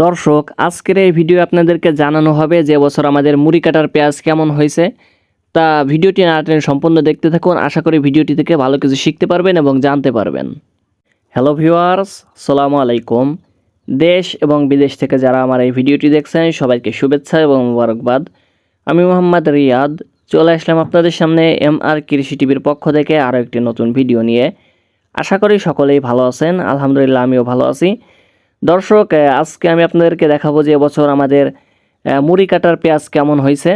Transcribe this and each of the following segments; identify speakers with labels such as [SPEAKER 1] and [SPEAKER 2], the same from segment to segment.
[SPEAKER 1] দর্শক, আজকের এই ভিডিও আপনাদেরকে জানানো হবে যে বছর আমাদের মুড়ি কাটার পেঁয়াজ কেমন হয়েছে। তা ভিডিওটি না টেনে সম্পূর্ণ দেখতে থাকুন। আশা করি ভিডিওটি থেকে ভালো কিছু শিখতে পারবেন এবং জানতে পারবেন। হ্যালো ভিউয়ার্স, সালামু আলাইকুম। দেশ এবং বিদেশ থেকে যারা আমার এই ভিডিওটি দেখছেন, সবাইকে শুভেচ্ছা এবং মোবারকবাদ। আমি মোহাম্মদ রিয়াদ। চলে আসলাম আপনাদের সামনে এম আর কৃষি টিভির পক্ষ থেকে আরও একটি নতুন ভিডিও নিয়ে। আশা করি সকলেই ভালো আছেন। আলহামদুলিল্লাহ, আমিও ভালো আছি। দর্শক আজকে আমি আপনাদেরকে দেখাবো যে এবছর আমাদের মুড়ি কাটার পেঁয়াজ কেমন হয়েছে।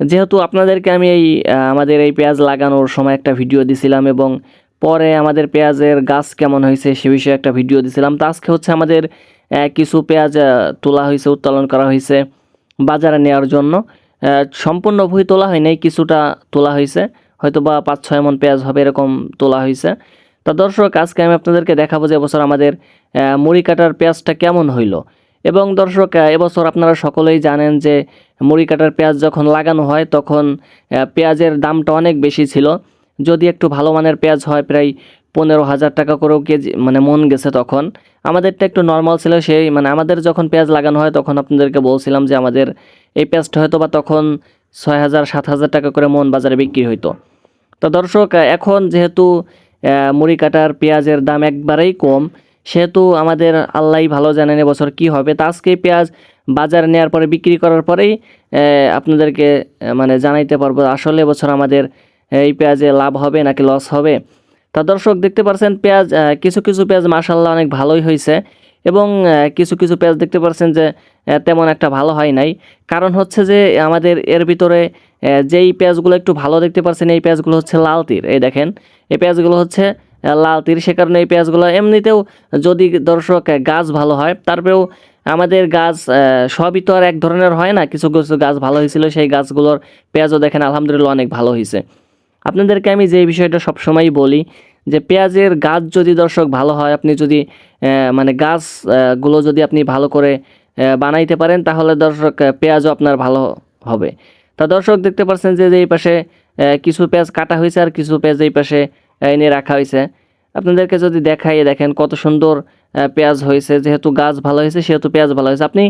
[SPEAKER 1] যেহেতু আপনাদেরকে আমি এই আমাদের এই পেঁয়াজ লাগানোর সময় একটা ভিডিও দিছিলাম এবং পরে আমাদের পেঁয়াজের গাছ কেমন হয়েছে সে বিষয়ে একটা ভিডিও দিছিলাম। তো আজকে হচ্ছে আমাদের কিছু পেঁয়াজ তোলা হয়েছে, উত্তোলন করা হয়েছে বাজারে নেওয়ার জন্য। সম্পূর্ণ ভুঁই তোলা হয় নাই, কিছুটা তোলা হয়েছে। হয়তো বা পাঁচ ছয় মন পেঁয়াজ হবে এরকম তোলা হয়েছে। তা দর্শক, আজকে আমি আপনাদেরকে দেখাবো যে এবছর আমাদের মুড়ি কাটার পেঁয়াজটা কেমন হইল। এবং দর্শক এবছর আপনারা সকলেই জানেন যে মুড়ি কাটার পেঁয়াজ যখন লাগানো হয় তখন পেঁয়াজের দামটা অনেক বেশি ছিল। যদি একটু ভালো মানের পেঁয়াজ হয় প্রায় পনেরো হাজার টাকা করেও কেজি মানে মন গেছে তখন। আমাদেরটা একটু নর্মাল ছিল সেই মানে আমাদের যখন পেঁয়াজ লাগানো হয় তখন আপনাদেরকে বলছিলাম যে আমাদের এই পেঁয়াজটা হয়তো বা তখন ছয় হাজার, সাত হাজার টাকা করে মন বাজারে বিক্রি হইতো। তো দর্শক এখন যেহেতু মুড়ি কাটার পেঁয়াজের দাম একবারেই কম। সেহেতু আমাদের আল্লাহ ভালো জানেন এবছর কি হবে। তা আজকে পেঁয়াজ বাজারে নেওয়ার পরে, বিক্রি করার পরেই আপনাদেরকে মানে জানাইতে পারব আসলে এবছর আমাদের এই পেঁয়াজে লাভ হবে নাকি লস হবে। তা দর্শক, দেখতে পাচ্ছেন পেঁয়াজ কিছু কিছু পেঁয়াজ মাসাল্লাহ অনেক ভালোই হয়েছে এবং কিছু কিছু পেঁয়াজ দেখতে পাচ্ছেন যে তেমন একটা ভালো হয় নাই। কারণ হচ্ছে যে, আমাদের এর ভিতরে যেই পেঁয়াজগুলো একটু ভালো দেখতে পাচ্ছেন এই পেঁয়াজগুলো হচ্ছে লাল তীর। এই দেখেন, এই পেঁয়াজগুলো হচ্ছে লাল তীর। সে কারণে এই পেঁয়াজগুলো এমনিতেও যদি দর্শক গাছ ভালো হয় তারপরেও আমাদের গাছ সবই তো আর এক ধরনের হয় না। কিছু কিছু গাছ ভালো হয়েছিল, সেই গাছগুলোর পেঁয়াজও দেখেন আলহামদুলিল্লাহ অনেক ভালো হয়েছে। আপনাদেরকে আমি যে বিষয়টা সবসময়ই বলি যে পেঁয়াজের গাছ যদি দর্শক ভালো হয় আপনি যদি মানে গাছ আহ, গুলো যদি আপনি ভালো করে বানাইতে পারেন তাহলে দর্শক পেঁয়াজও আপনার ভালো হবে। তা দর্শক দেখতে পাচ্ছেন যে যে এই পাশে কিছু পেঁয়াজ কাটা হয়েছে আর কিছু পেঁয়াজ এই পাশে এনে রাখা হয়েছে। আপনাদেরকে যদি দেখাই দেখেন কত সুন্দর পেঁয়াজ হয়েছে যেহেতু গাছ ভালো হয়েছে সেহেতু পেঁয়াজ ভালো হয়েছে। আপনি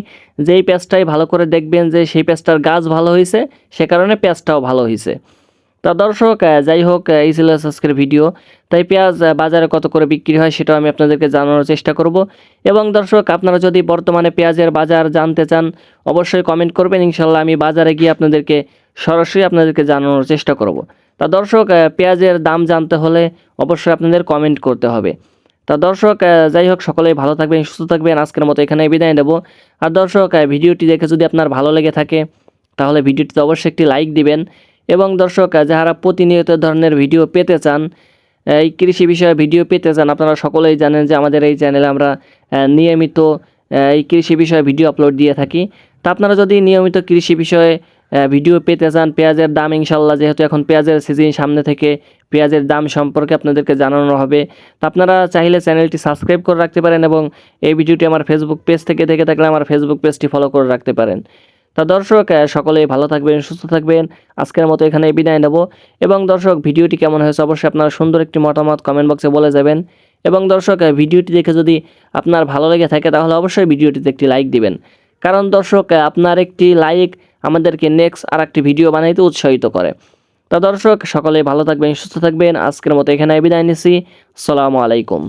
[SPEAKER 1] যেই পেঁয়াজটাই ভালো করে দেখবেন যে সেই পেঁয়াজটার গাছ ভালো হয়েছে সে কারণে পেঁয়াজটাও ভালো হয়েছে। তা দর্শক যাই হোক এই ছিল আজকের ভিডিও। তাই পেঁয়াজ বাজারে কত করে বিক্রি হয় সেটাও আমি আপনাদেরকে জানানোর চেষ্টা করব। এবং দর্শক, আপনারা যদি বর্তমানে পেঁয়াজের বাজার জানতে চান, অবশ্যই কমেন্ট করবেন। ইনশাল্লাহ আমি বাজারে গিয়ে আপনাদেরকে সরাসরি আপনাদেরকে জানানোর চেষ্টা করব। তা দর্শক পেঁয়াজের দাম জানতে হলে অবশ্যই আপনাদের কমেন্ট করতে হবে। তা দর্শক যাই হোক, সকলেই ভালো থাকবেন, সুস্থ থাকবেন। আজকের মতো এখানে বিদায় নেব। আর দর্শক ভিডিওটি দেখে যদি আপনার ভালো লেগে থাকে, তাহলে ভিডিওটিতে অবশ্যই একটি লাইক দিবেন। এবং দর্শক যারা প্রতিনিয়ত ধরনের ভিডিও পেতে চান এই কৃষি বিষয়ে ভিডিও পেতে চান, আপনারা সকলেই জানেন যে আমাদের এই চ্যানেলে আমরা নিয়মিত এই কৃষি বিষয়ে ভিডিও আপলোড দিয়ে থাকি। তা আপনারা যদি নিয়মিত কৃষি বিষয়ে ভিডিও পেতে চান, পেঁয়াজের দাম ইনশাল্লাহ যেহেতু এখন পেঁয়াজের সিজন সামনে থেকে পেঁয়াজের দাম সম্পর্কে আপনাদেরকে জানানো হবে, তা আপনারা চাইলে চ্যানেলটি সাবস্ক্রাইব করে রাখতে পারেন এবং এই ভিডিওটি আমার ফেসবুক পেজ থেকে দেখে থাকলে আমার ফেসবুক পেজটি ফলো করে রাখতে পারেন। তা দর্শক সকলেই ভালো থাকবেন, সুস্থ থাকবেন। আজকের মতো এখানে বিদায় নেব। এবং দর্শক, ভিডিওটি কেমন হয়েছে অবশ্যই আপনারা সুন্দর একটি মতামত কমেন্ট বক্সে বলে যাবেন। এবং দর্শক ভিডিওটি দেখে যদি আপনার ভালো লেগে থাকে, তাহলে অবশ্যই ভিডিওটিতে একটি লাইক দিবেন। কারণ দর্শক আপনার একটি লাইক আমাদেরকে নেক্সট আর একটি ভিডিও বানাইতে উৎসাহিত করে। তা দর্শক সকলে ভালো থাকবেন, সুস্থ থাকবেন। আজকের মতো এখানে বিদায় নিছি। আসসালামু আলাইকুম।